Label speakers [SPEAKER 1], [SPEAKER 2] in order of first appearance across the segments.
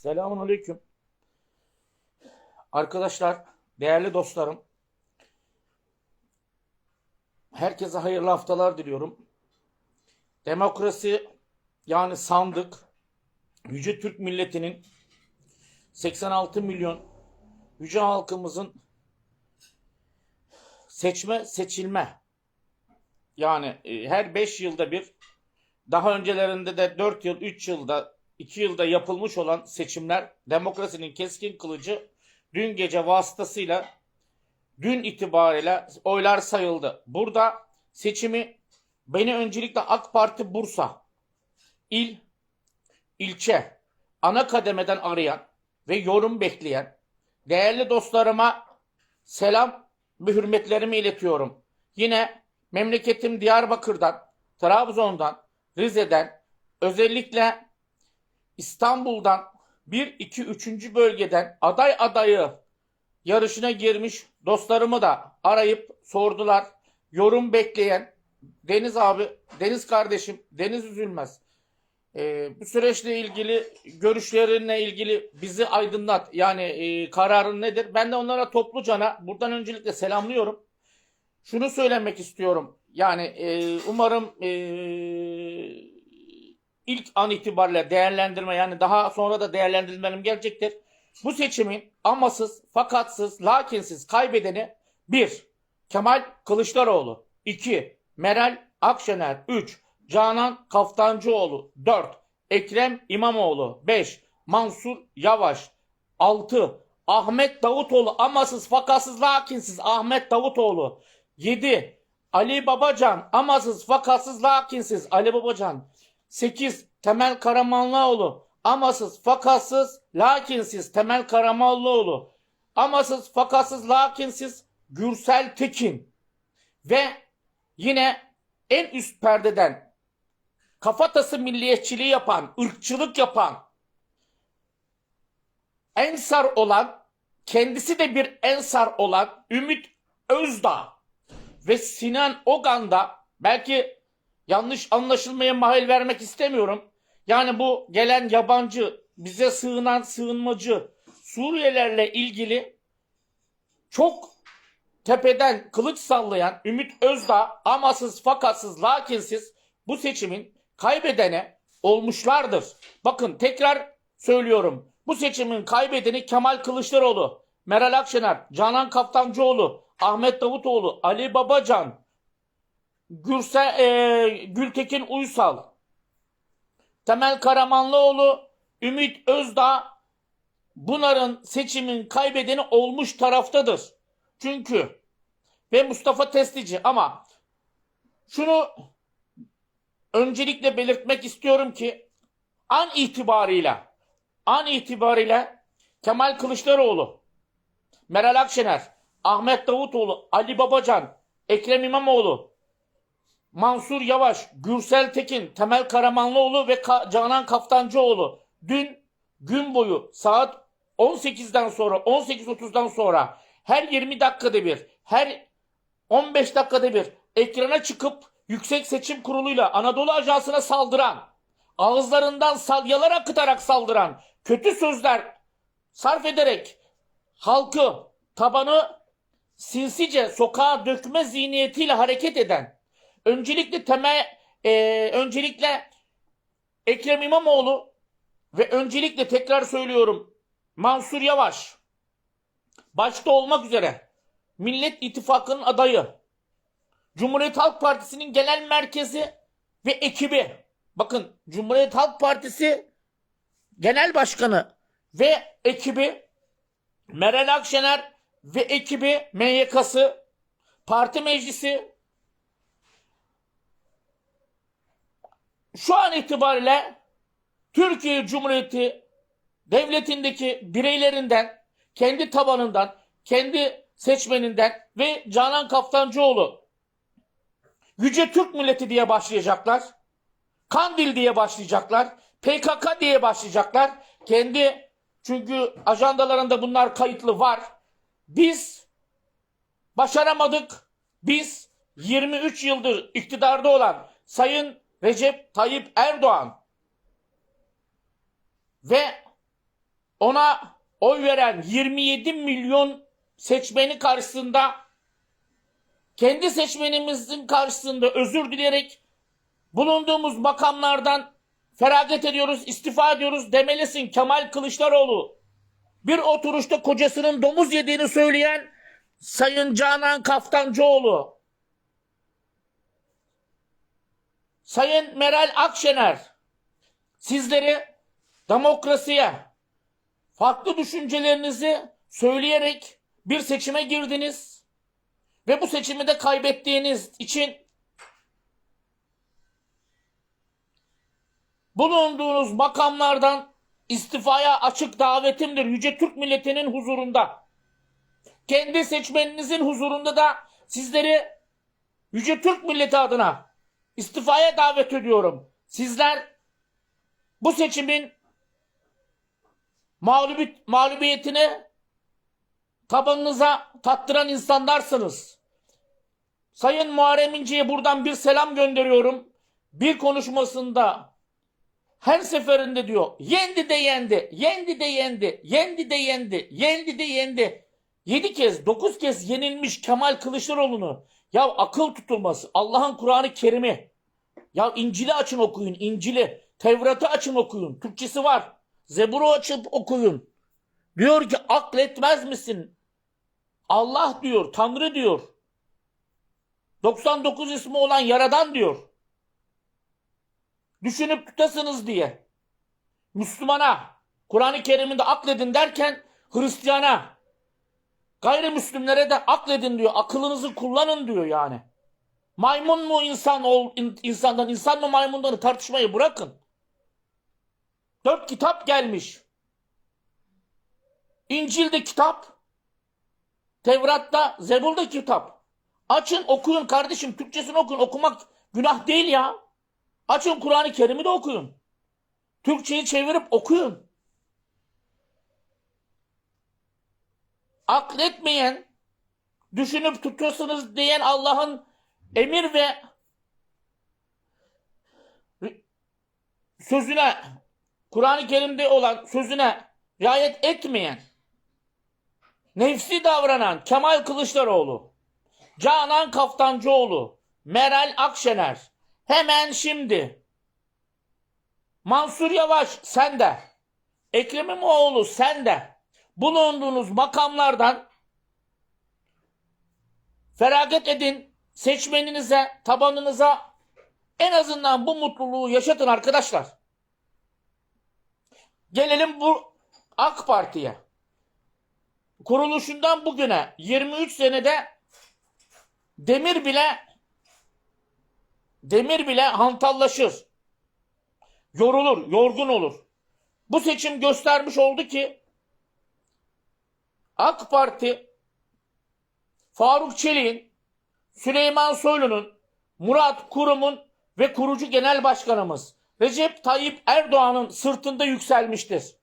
[SPEAKER 1] Selamun Aleyküm. Arkadaşlar, değerli dostlarım. Herkese hayırlı haftalar diliyorum. Demokrasi yani sandık Yüce Türk milletinin 86 milyon yüce halkımızın seçme seçilme yani e, her 5 yılda bir daha öncelerinde de 4 yıl, 3 yılda, 2 yılda yapılmış olan seçimler demokrasinin keskin kılıcı dün gece vasıtasıyla dün itibariyle oylar sayıldı. Burada seçimi beni öncelikle AK Parti Bursa il, ilçe, ana kademeden arayan ve yorum bekleyen değerli dostlarıma selam ve hürmetlerimi iletiyorum. Yine memleketim Diyarbakır'dan, Trabzon'dan, Rize'den, özellikle İstanbul'dan 1, 2, 3. bölgeden aday adayı yarışına girmiş dostlarımı da arayıp sordular. Yorum bekleyen Deniz abi, Deniz kardeşim, Deniz Üzülmez. Ee, bu süreçle ilgili görüşlerinle ilgili bizi aydınlat. Yani e, kararın nedir? Ben de onlara toplucana buradan öncelikle selamlıyorum. Şunu söylemek istiyorum. Yani e, umarım e, ilk an itibariyle değerlendirme yani daha sonra da değerlendirmem gelecektir. Bu seçimin amasız, fakatsız, lakinsiz kaybedeni 1. Kemal Kılıçdaroğlu 2. Meral Akşener 3. Canan Kaftancıoğlu 4. Ekrem İmamoğlu 5. Mansur Yavaş 6. Ahmet Davutoğlu amasız fakatsız lakinsiz Ahmet Davutoğlu 7. Ali Babacan amasız fakatsız lakinsiz Ali Babacan 8. Temel Karamanlıoğlu amasız fakatsız lakinsiz Temel Karamanlıoğlu amasız fakatsız lakinsiz Gürsel Tekin ve yine en üst perdeden kafatası milliyetçiliği yapan, ırkçılık yapan, ensar olan, kendisi de bir ensar olan Ümit Özdağ ve Sinan Ogan da belki yanlış anlaşılmaya mahal vermek istemiyorum. Yani bu gelen yabancı, bize sığınan sığınmacı Suriyelilerle ilgili çok tepeden kılıç sallayan Ümit Özdağ amasız fakatsız lakinsiz bu seçimin kaybedene olmuşlardır. Bakın tekrar söylüyorum. Bu seçimin kaybedeni Kemal Kılıçdaroğlu, Meral Akşener, Canan Kaftancıoğlu, Ahmet Davutoğlu, Ali Babacan, Gürsel, e, Gültekin Uysal, Temel Karamanlıoğlu, Ümit Özdağ bunların seçimin kaybedeni olmuş taraftadır. Çünkü ve Mustafa Testici ama şunu öncelikle belirtmek istiyorum ki an itibarıyla an itibarıyla Kemal Kılıçdaroğlu, Meral Akşener, Ahmet Davutoğlu, Ali Babacan, Ekrem İmamoğlu, Mansur Yavaş, Gürsel Tekin, Temel Karamanlıoğlu ve Ka- Canan Kaftancıoğlu. Dün gün boyu saat 18'den sonra 18.30'dan sonra her 20 dakikada bir, her 15 dakikada bir ekrana çıkıp Yüksek Seçim Kurulu'yla Anadolu Ajansı'na saldıran, ağızlarından salyalar akıtarak saldıran, kötü sözler sarf ederek halkı, tabanı sinsice sokağa dökme zihniyetiyle hareket eden, öncelikle temel, e, öncelikle Ekrem İmamoğlu ve öncelikle tekrar söylüyorum Mansur Yavaş başta olmak üzere Millet İttifakı'nın adayı, Cumhuriyet Halk Partisi'nin genel merkezi ve ekibi. Bakın Cumhuriyet Halk Partisi genel başkanı ve ekibi Meral Akşener ve ekibi MYK'sı parti meclisi şu an itibariyle Türkiye Cumhuriyeti devletindeki bireylerinden, kendi tabanından, kendi seçmeninden ve Canan Kaftancıoğlu Yüce Türk Milleti diye başlayacaklar. Kandil diye başlayacaklar. PKK diye başlayacaklar. Kendi çünkü ajandalarında bunlar kayıtlı var. Biz başaramadık. Biz 23 yıldır iktidarda olan Sayın Recep Tayyip Erdoğan ve ona oy veren 27 milyon seçmeni karşısında kendi seçmenimizin karşısında özür dileyerek bulunduğumuz makamlardan feragat ediyoruz, istifa ediyoruz demelisin Kemal Kılıçdaroğlu. Bir oturuşta kocasının domuz yediğini söyleyen Sayın Canan Kaftancıoğlu. Sayın Meral Akşener. Sizleri demokrasiye, farklı düşüncelerinizi söyleyerek bir seçime girdiniz ve bu seçimi de kaybettiğiniz için bulunduğunuz makamlardan istifaya açık davetimdir Yüce Türk milletinin huzurunda. Kendi seçmeninizin huzurunda da sizleri Yüce Türk milleti adına istifaya davet ediyorum. Sizler bu seçimin mağlubi, mağlubiyetini tabanınıza tattıran insanlarsınız. Sayın Muharrem İnce'ye buradan bir selam gönderiyorum. Bir konuşmasında her seferinde diyor yendi de yendi, yendi de yendi, yendi de yendi, yendi de yendi. Yedi kez, dokuz kez yenilmiş Kemal Kılıçdaroğlu'nu ya akıl tutulması, Allah'ın Kur'an-ı Kerim'i ya İncil'i açın okuyun, İncil'i. Tevrat'ı açın okuyun. Türkçesi var. Zebur'u açıp okuyun. Diyor ki akletmez misin? Allah diyor, Tanrı diyor. 99 ismi olan Yaradan diyor. Düşünüp tutasınız diye. Müslümana, Kur'an-ı Kerim'inde akledin derken Hristiyana, gayrimüslimlere de akledin diyor. Akılınızı kullanın diyor yani. Maymun mu insan ol, in- insandan, insan mı maymundan tartışmayı bırakın. Dört kitap gelmiş. İncil'de kitap, Tevrat'ta, Zebur'da kitap. Açın okuyun kardeşim. Türkçesini okuyun. Okumak günah değil ya. Açın Kur'an-ı Kerim'i de okuyun. Türkçeyi çevirip okuyun. Akletmeyen, düşünüp tutuyorsunuz diyen Allah'ın emir ve sözüne, Kur'an-ı Kerim'de olan sözüne riayet etmeyen, nefsi davranan Kemal Kılıçdaroğlu, Canan Kaftancıoğlu, Meral Akşener, hemen şimdi, Mansur Yavaş sen de, Ekrem İmamoğlu sen de, bulunduğunuz makamlardan feragat edin, seçmeninize, tabanınıza en azından bu mutluluğu yaşatın arkadaşlar. Gelelim bu AK Parti'ye. Kuruluşundan bugüne 23 senede demir bile demir bile hantallaşır. Yorulur, yorgun olur. Bu seçim göstermiş oldu ki AK Parti Faruk Çelik'in, Süleyman Soylu'nun, Murat Kurum'un ve kurucu genel başkanımız Recep Tayyip Erdoğan'ın sırtında yükselmiştir.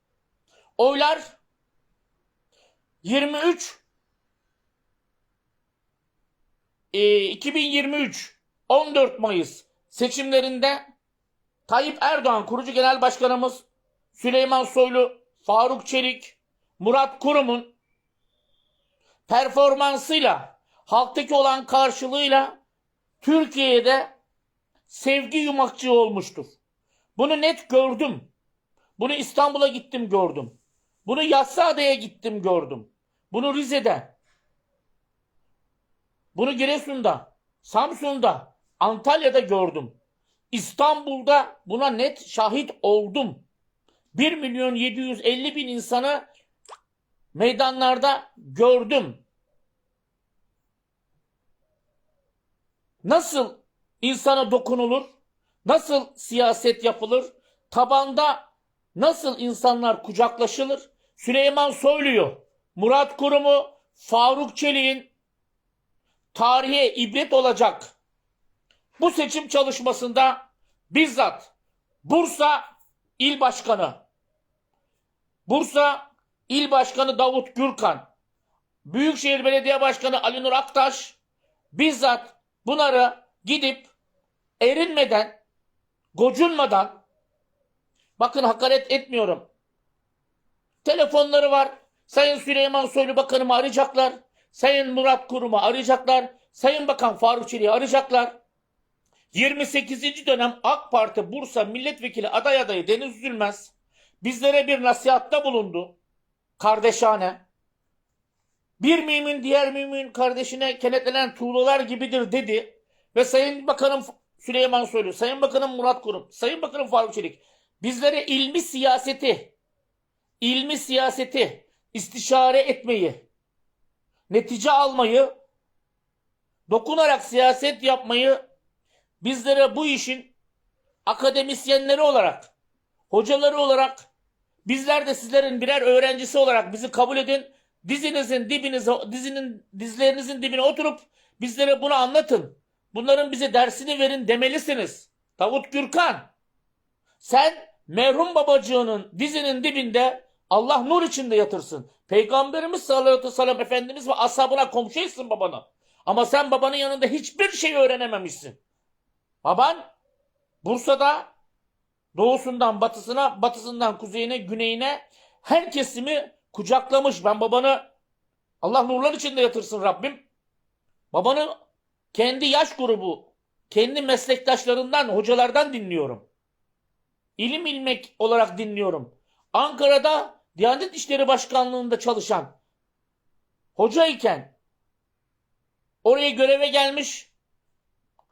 [SPEAKER 1] Oylar 23 e, 2023 14 Mayıs seçimlerinde Tayyip Erdoğan kurucu genel başkanımız Süleyman Soylu, Faruk Çelik, Murat Kurum'un performansıyla, halktaki olan karşılığıyla Türkiye'de sevgi yumakçığı olmuştur. Bunu net gördüm. Bunu İstanbul'a gittim gördüm. Bunu Yassıada'ya gittim gördüm. Bunu Rize'de. Bunu Giresun'da, Samsun'da, Antalya'da gördüm. İstanbul'da buna net şahit oldum. 1 milyon 750 bin insanı meydanlarda gördüm. Nasıl insana dokunulur? Nasıl siyaset yapılır? Tabanda nasıl insanlar kucaklaşılır? Süleyman Soylu'yu, Murat Kurum'u, Faruk Çelik'in tarihe ibret olacak bu seçim çalışmasında bizzat Bursa İl Başkanı, Bursa İl Başkanı Davut Gürkan, Büyükşehir Belediye Başkanı Ali Nur Aktaş bizzat bunları gidip erinmeden, gocunmadan bakın hakaret etmiyorum. Telefonları var. Sayın Süleyman Soylu Bakanımı arayacaklar. Sayın Murat Kurum'u arayacaklar. Sayın Bakan Faruk Çelik'i arayacaklar. 28. dönem AK Parti Bursa Milletvekili aday adayı Deniz Üzülmez bizlere bir nasihatta bulundu. Kardeşane. Bir mümin diğer mümin kardeşine kenetlenen tuğlalar gibidir dedi. Ve Sayın Bakanım Süleyman Soylu, Sayın Bakanım Murat Kurum, Sayın Bakanım Faruk Çelik bizlere ilmi siyaseti, ilmi siyaseti, istişare etmeyi, netice almayı, dokunarak siyaset yapmayı bizlere bu işin akademisyenleri olarak, hocaları olarak, bizler de sizlerin birer öğrencisi olarak bizi kabul edin. Dizinizin dibinize, dizinin dizlerinizin dibine oturup bizlere bunu anlatın. Bunların bize dersini verin demelisiniz. Davut Gürkan, sen merhum babacığının dizinin dibinde Allah nur içinde yatırsın. Peygamberimiz sallallahu aleyhi ve sellem Efendimiz ve ashabına komşuysın babana. Ama sen babanın yanında hiçbir şey öğrenememişsin. Baban Bursa'da doğusundan batısına, batısından kuzeyine, güneyine her kesimi kucaklamış. Ben babanı Allah nurlar içinde yatırsın Rabbim. Babanı kendi yaş grubu, kendi meslektaşlarından, hocalardan dinliyorum. İlim ilmek olarak dinliyorum. Ankara'da Diyanet İşleri Başkanlığı'nda çalışan hoca iken oraya göreve gelmiş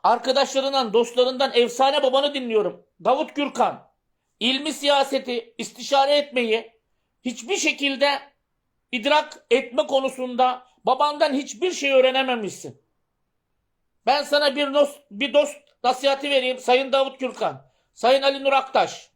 [SPEAKER 1] arkadaşlarından, dostlarından efsane babanı dinliyorum. Davut Gürkan. İlmi siyaseti, istişare etmeyi hiçbir şekilde idrak etme konusunda babandan hiçbir şey öğrenememişsin. Ben sana bir dost, bir dost nasihati vereyim Sayın Davut Gürkan. Sayın Ali Nur Aktaş.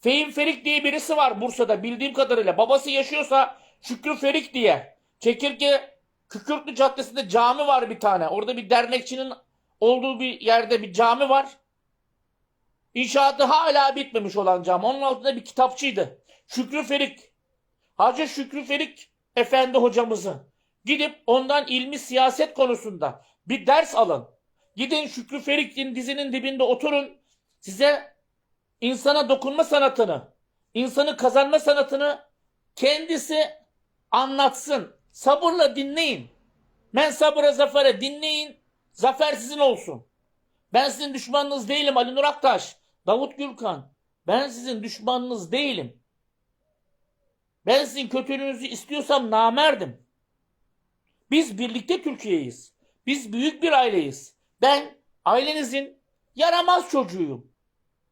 [SPEAKER 1] Fehim Ferik diye birisi var Bursa'da bildiğim kadarıyla. Babası yaşıyorsa Şükrü Ferik diye. Çekirge Kükürtlü Caddesi'nde cami var bir tane. Orada bir dernekçinin olduğu bir yerde bir cami var. İnşaatı hala bitmemiş olan cami. Onun altında bir kitapçıydı. Şükrü Ferik. Hacı Şükrü Ferik Efendi hocamızı. Gidip ondan ilmi siyaset konusunda bir ders alın. Gidin Şükrü Ferik'in dizinin dibinde oturun. Size insana dokunma sanatını, insanı kazanma sanatını kendisi anlatsın. Sabırla dinleyin. Men sabıra zafere dinleyin. Zafer sizin olsun. Ben sizin düşmanınız değilim Ali Nur Aktaş, Davut Gürkan. Ben sizin düşmanınız değilim. Ben sizin kötülüğünüzü istiyorsam namerdim. Biz birlikte Türkiye'yiz. Biz büyük bir aileyiz. Ben ailenizin yaramaz çocuğuyum.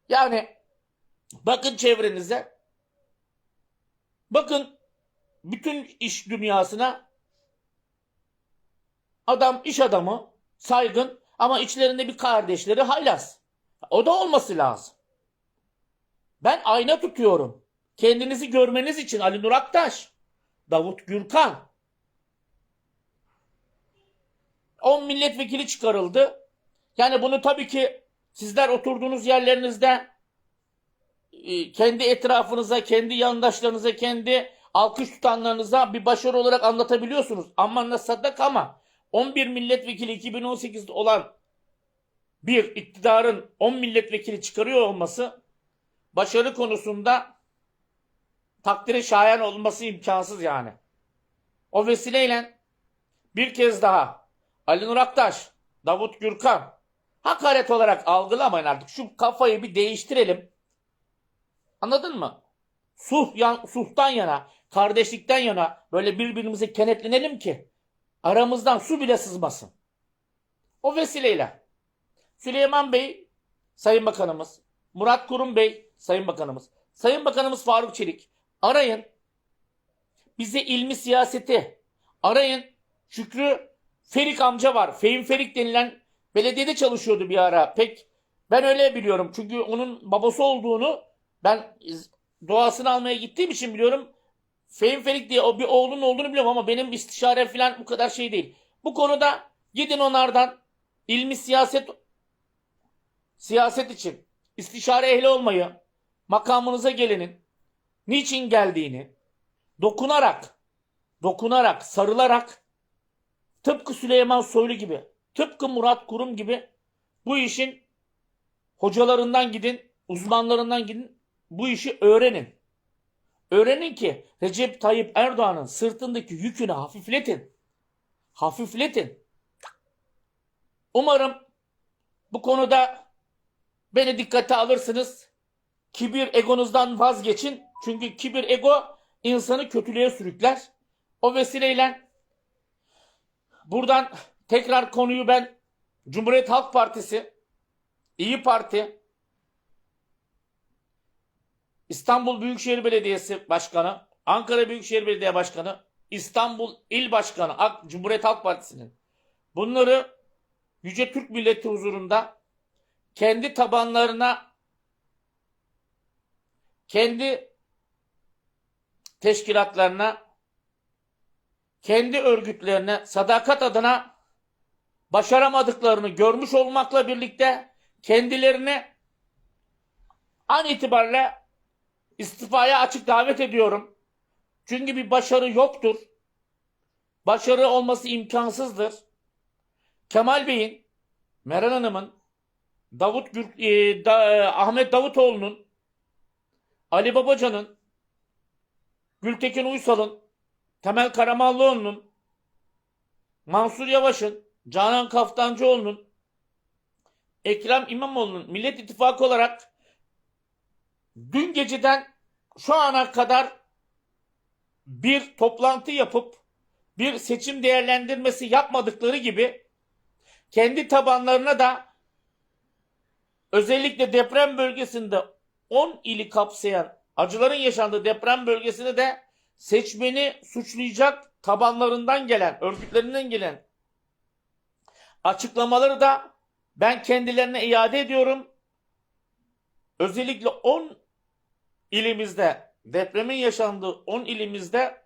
[SPEAKER 1] Yani bakın çevrenize. Bakın bütün iş dünyasına. Adam iş adamı, saygın ama içlerinde bir kardeşleri haylaz. O da olması lazım. Ben ayna tutuyorum. Kendinizi görmeniz için Ali Nur Aktaş, Davut Gürkan. 10 milletvekili çıkarıldı. Yani bunu tabii ki sizler oturduğunuz yerlerinizde e, kendi etrafınıza, kendi yandaşlarınıza, kendi alkış tutanlarınıza bir başarı olarak anlatabiliyorsunuz. Aman ne sadak ama 11 milletvekili 2018'de olan bir iktidarın 10 milletvekili çıkarıyor olması başarı konusunda takdire şayan olması imkansız yani. O vesileyle bir kez daha Ali Nur Aktaş, Davut Gürkan hakaret olarak algılamayın artık. Şu kafayı bir değiştirelim. Anladın mı? Suh yan, suhtan yana, kardeşlikten yana böyle birbirimize kenetlenelim ki aramızdan su bile sızmasın. O vesileyle Süleyman Bey, Sayın Bakanımız, Murat Kurum Bey, Sayın Bakanımız, Sayın Bakanımız Faruk Çelik arayın. Bize ilmi siyaseti arayın. Şükrü Ferik amca var. Fehim Ferik denilen belediyede çalışıyordu bir ara. Pek ben öyle biliyorum. Çünkü onun babası olduğunu ben doğasını almaya gittiğim için biliyorum. Fehim Ferik diye o bir oğlunun olduğunu biliyorum ama benim istişare falan bu kadar şey değil. Bu konuda gidin onlardan ilmi siyaset siyaset için istişare ehli olmayı, makamınıza gelenin niçin geldiğini dokunarak, dokunarak, sarılarak tıpkı Süleyman Soylu gibi, tıpkı Murat Kurum gibi bu işin hocalarından gidin, uzmanlarından gidin, bu işi öğrenin. Öğrenin ki Recep Tayyip Erdoğan'ın sırtındaki yükünü hafifletin. Hafifletin. Umarım bu konuda beni dikkate alırsınız. Kibir egonuzdan vazgeçin. Çünkü kibir ego insanı kötülüğe sürükler. O vesileyle buradan tekrar konuyu ben Cumhuriyet Halk Partisi, İyi Parti, İstanbul Büyükşehir Belediyesi Başkanı, Ankara Büyükşehir Belediye Başkanı, İstanbul İl Başkanı, Cumhuriyet Halk Partisi'nin bunları Yüce Türk Milleti huzurunda kendi tabanlarına kendi teşkilatlarına kendi örgütlerine sadakat adına başaramadıklarını görmüş olmakla birlikte kendilerini an itibariyle istifaya açık davet ediyorum. Çünkü bir başarı yoktur. Başarı olması imkansızdır. Kemal Bey'in, Meral Hanım'ın, Davut Gür, e, Da- Ahmet Davutoğlu'nun, Ali Babacan'ın, Gültekin Uysal'ın, Temel Karamanlıoğlu'nun, Mansur Yavaş'ın, Canan Kaftancıoğlu'nun, Ekrem İmamoğlu'nun Millet İttifakı olarak dün geceden şu ana kadar bir toplantı yapıp bir seçim değerlendirmesi yapmadıkları gibi kendi tabanlarına da özellikle deprem bölgesinde 10 ili kapsayan acıların yaşandığı deprem bölgesinde de seçmeni suçlayacak tabanlarından gelen, örgütlerinden gelen açıklamaları da ben kendilerine iade ediyorum. Özellikle 10 ilimizde depremin yaşandığı 10 ilimizde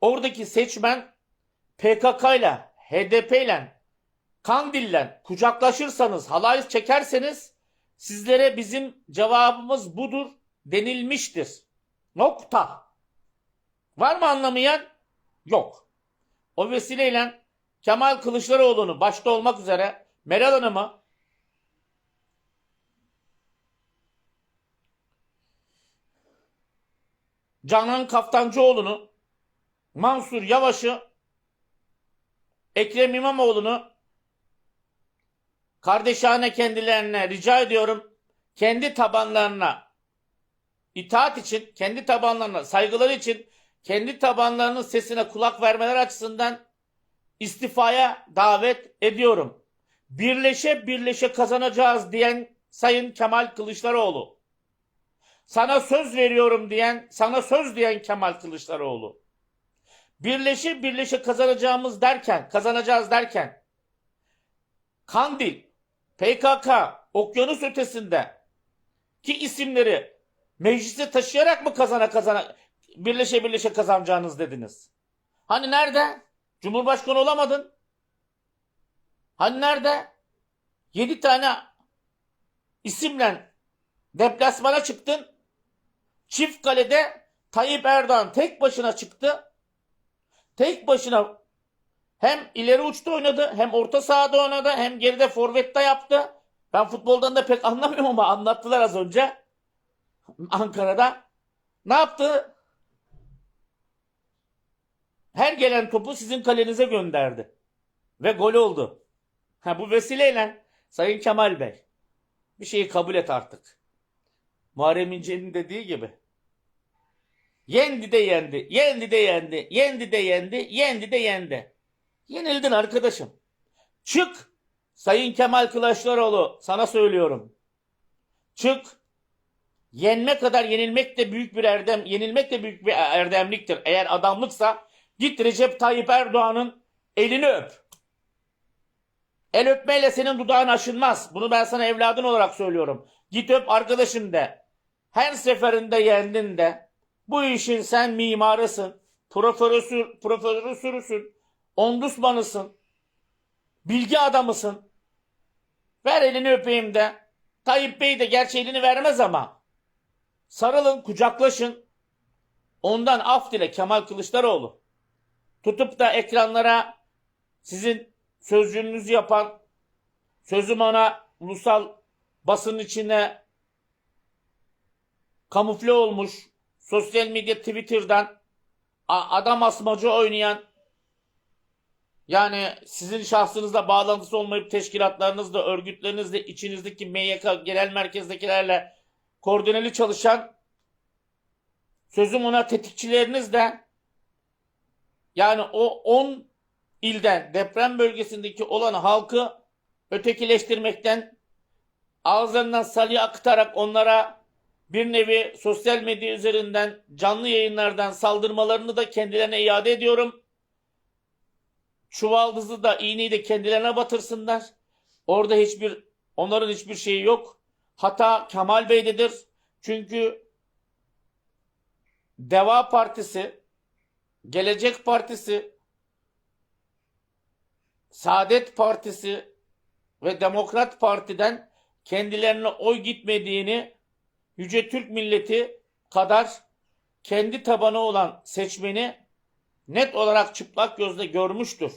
[SPEAKER 1] oradaki seçmen PKK ile HDP ile Kandil'le kucaklaşırsanız, halay çekerseniz sizlere bizim cevabımız budur denilmiştir. Nokta. Var mı anlamayan? Yok. O vesileyle Kemal Kılıçdaroğlu'nu başta olmak üzere Meral Hanım'ı Canan Kaftancıoğlu'nu Mansur Yavaş'ı Ekrem İmamoğlu'nu kardeşane kendilerine rica ediyorum kendi tabanlarına itaat için, kendi tabanlarına saygıları için, kendi tabanlarının sesine kulak vermeler açısından istifaya davet ediyorum. Birleşe birleşe kazanacağız diyen Sayın Kemal Kılıçdaroğlu. Sana söz veriyorum diyen, sana söz diyen Kemal Kılıçdaroğlu. Birleşe birleşe kazanacağımız derken, kazanacağız derken Kandil, PKK, okyanus ötesinde ki isimleri meclise taşıyarak mı kazana kazana birleşe birleşe kazanacağınız dediniz? Hani nerede? Cumhurbaşkanı olamadın. Hani nerede? Yedi tane isimle deplasmana çıktın. Çift kalede Tayyip Erdoğan tek başına çıktı. Tek başına hem ileri uçta oynadı, hem orta sahada oynadı, hem geride forvette yaptı. Ben futboldan da pek anlamıyorum ama anlattılar az önce. Ankara'da. Ne yaptı? Her gelen topu sizin kalenize gönderdi. Ve gol oldu. Ha, bu vesileyle Sayın Kemal Bey bir şeyi kabul et artık. Muharrem İnce'nin dediği gibi. Yendi de yendi, yendi de yendi, yendi de yendi, yendi de yendi. Yenildin arkadaşım. Çık. Sayın Kemal Kılıçdaroğlu sana söylüyorum. Çık. Yenme kadar yenilmek de büyük bir erdem, yenilmek de büyük bir erdemliktir. Eğer adamlıksa git Recep Tayyip Erdoğan'ın elini öp. El öpmeyle senin dudağın aşınmaz. Bunu ben sana evladın olarak söylüyorum. Git öp arkadaşım de. Her seferinde yendin de. Bu işin sen mimarısın. Profesör, profesörüsün. Ondusmanısın. Bilgi adamısın. Ver elini öpeyim de. Tayyip Bey de gerçi elini vermez ama. Sarılın, kucaklaşın. Ondan af dile Kemal Kılıçdaroğlu. Tutup da ekranlara sizin sözcüğünüzü yapan, sözüm ona ulusal basın içine kamufle olmuş, sosyal medya Twitter'dan adam asmacı oynayan yani sizin şahsınızla bağlantısı olmayıp teşkilatlarınızla, örgütlerinizle, içinizdeki MYK genel merkezdekilerle koordineli çalışan sözüm ona tetikçileriniz de yani o 10 ilden deprem bölgesindeki olan halkı ötekileştirmekten ağızlarından salya akıtarak onlara bir nevi sosyal medya üzerinden canlı yayınlardan saldırmalarını da kendilerine iade ediyorum. Çuvaldızı da iğneyi de kendilerine batırsınlar. Orada hiçbir onların hiçbir şeyi yok. Hata Kemal Bey'dedir. Çünkü Deva Partisi, Gelecek Partisi, Saadet Partisi ve Demokrat Parti'den kendilerine oy gitmediğini Yüce Türk milleti kadar kendi tabanı olan seçmeni net olarak çıplak gözle görmüştür.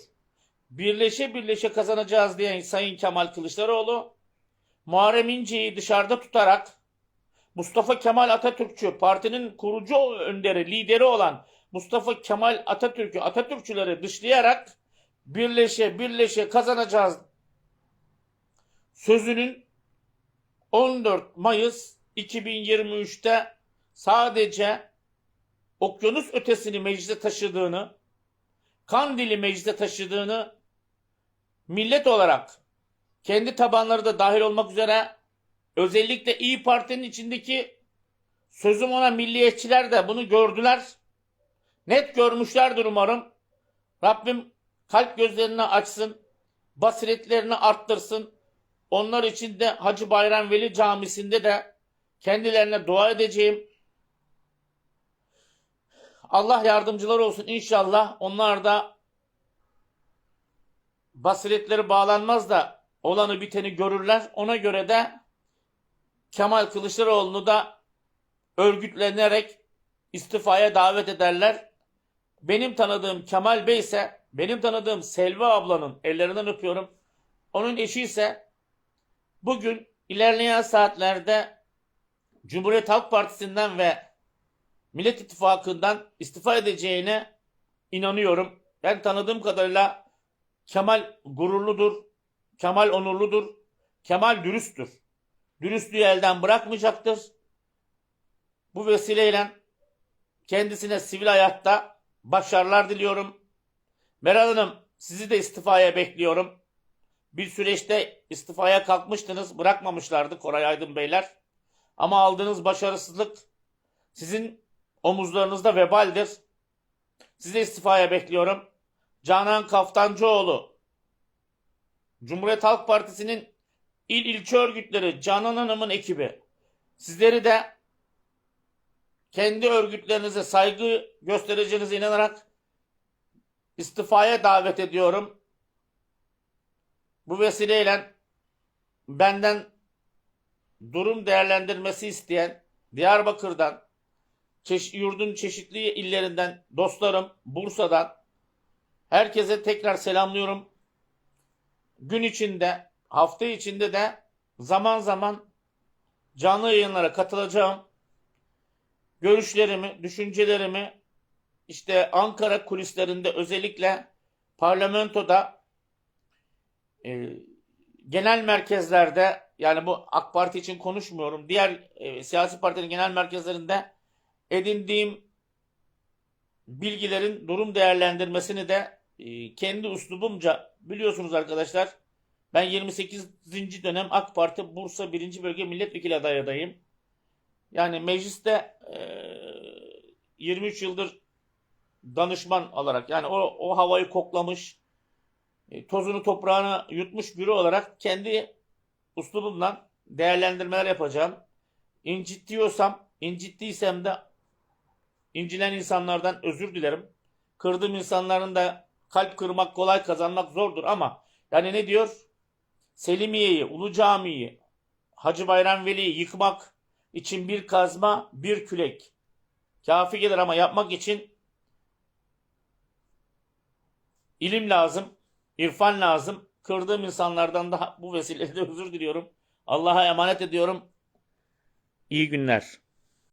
[SPEAKER 1] Birleşe birleşe kazanacağız diyen Sayın Kemal Kılıçdaroğlu, Muharrem İnce'yi dışarıda tutarak Mustafa Kemal Atatürkçü partinin kurucu önderi, lideri olan Mustafa Kemal Atatürk'ü, Atatürkçüleri dışlayarak birleşe birleşe kazanacağız sözünün 14 Mayıs 2023'te sadece okyanus ötesini meclise taşıdığını, Kandil'i meclise taşıdığını millet olarak kendi tabanları da dahil olmak üzere özellikle İyi Parti'nin içindeki sözüm ona milliyetçiler de bunu gördüler. Net görmüşlerdir umarım. Rabbim kalp gözlerini açsın, basiretlerini arttırsın. Onlar için de Hacı Bayram Veli Camisi'nde de kendilerine dua edeceğim. Allah yardımcılar olsun inşallah. Onlar da basiretleri bağlanmaz da olanı biteni görürler. Ona göre de Kemal Kılıçdaroğlu'nu da örgütlenerek istifaya davet ederler. Benim tanıdığım Kemal Bey ise benim tanıdığım Selva ablanın ellerinden öpüyorum. Onun eşi ise bugün ilerleyen saatlerde Cumhuriyet Halk Partisi'nden ve Millet İttifakı'ndan istifa edeceğine inanıyorum. Ben tanıdığım kadarıyla Kemal gururludur, Kemal onurludur, Kemal dürüsttür. Dürüstlüğü elden bırakmayacaktır. Bu vesileyle kendisine sivil hayatta başarılar diliyorum. Meral Hanım sizi de istifaya bekliyorum. Bir süreçte istifaya kalkmıştınız, bırakmamışlardı Koray Aydın Beyler. Ama aldığınız başarısızlık sizin omuzlarınızda vebaldir. Sizi istifaya bekliyorum. Canan Kaftancıoğlu, Cumhuriyet Halk Partisi'nin il ilçe örgütleri, Canan Hanım'ın ekibi. Sizleri de kendi örgütlerinize saygı göstereceğinize inanarak istifaya davet ediyorum. Bu vesileyle benden durum değerlendirmesi isteyen Diyarbakır'dan, çeş- yurdun çeşitli illerinden dostlarım, Bursa'dan herkese tekrar selamlıyorum. Gün içinde, hafta içinde de zaman zaman canlı yayınlara katılacağım. Görüşlerimi, düşüncelerimi işte Ankara kulislerinde özellikle parlamentoda e, genel merkezlerde yani bu AK Parti için konuşmuyorum. Diğer e, siyasi partilerin genel merkezlerinde edindiğim bilgilerin durum değerlendirmesini de e, kendi üslubumca biliyorsunuz arkadaşlar. Ben 28. dönem AK Parti Bursa 1. Bölge Milletvekili aday. Yani mecliste e, 23 yıldır danışman olarak yani o, o havayı koklamış, e, tozunu toprağını yutmuş biri olarak kendi uslubumla değerlendirmeler yapacağım. İncittiyorsam, incittiysem de incilen insanlardan özür dilerim. Kırdığım insanların da kalp kırmak kolay kazanmak zordur ama yani ne diyor? Selimiye'yi, Ulu Cami'yi, Hacı Bayram Veli'yi yıkmak için bir kazma, bir külek. Kafi gelir ama yapmak için ilim lazım, irfan lazım. Kırdığım insanlardan da bu vesileyle özür diliyorum. Allah'a emanet ediyorum. İyi günler.